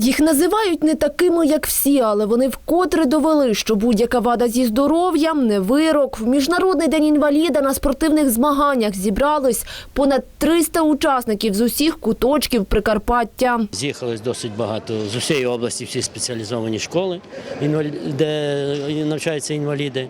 Їх називають не такими, як всі, але вони вкотре довели, що будь-яка вада зі здоров'ям не вирок. В Міжнародний день інваліда на спортивних змаганнях зібралось понад 300 учасників з усіх куточків Прикарпаття. З'їхалось досить багато з усієї області, всі спеціалізовані школи, де навчаються інваліди.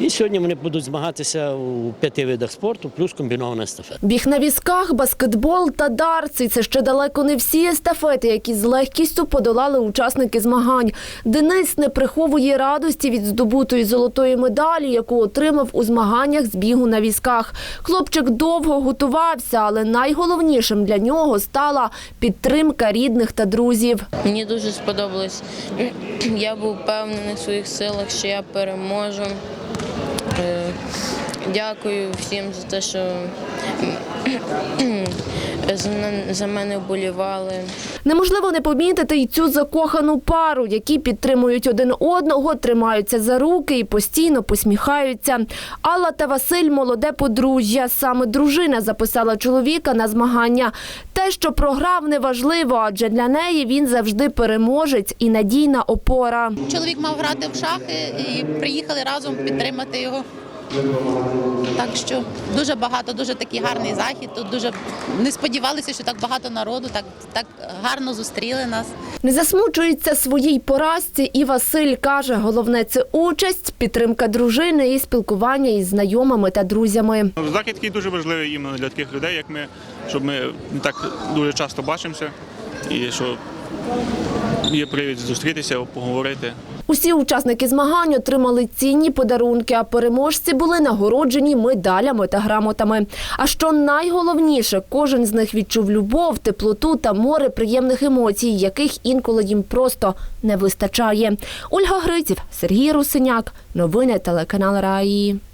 І сьогодні вони будуть змагатися у п'яти видах спорту, плюс комбінована естафета. Біг на візках, баскетбол та дарці – це ще далеко не всі естафети, які з легкістю подолали учасники змагань. Денис не приховує радості від здобутої золотої медалі, яку отримав у змаганнях з бігу на візках. Хлопчик довго готувався, але найголовнішим для нього стала підтримка рідних та друзів. Мені дуже сподобалось. Я був впевнений в своїх силах, що я переможу. Е, Дякую всім за те, що за мене вболівали. Неможливо не помітити й цю закохану пару, які підтримують один одного, тримаються за руки і постійно посміхаються. Алла та Василь молоде подружжя. Саме дружина записала чоловіка на змагання. Те, що програв, неважливо, адже для неї він завжди переможець і надійна опора. Чоловік мав грати в шахи і приїхали разом підтримати його. Так що дуже багато, дуже такий гарний захід. Тут дуже не сподівалися, що так багато народу, так, так гарно зустріли нас. Не засмучується своїй поразці і Василь каже, головне це участь, підтримка дружини і спілкування із знайомими та друзями. Захід такий дуже важливий іменно для таких людей, як ми, щоб ми не так дуже часто бачимося і що є привід зустрітися, поговорити. Усі учасники змагань отримали цінні подарунки, а переможці були нагороджені медалями та грамотами. А що найголовніше, кожен з них відчув любов, теплоту та море приємних емоцій, яких інколи їм просто не вистачає. Ольга Гриців, Сергій Русиняк. Новини телеканал Раї.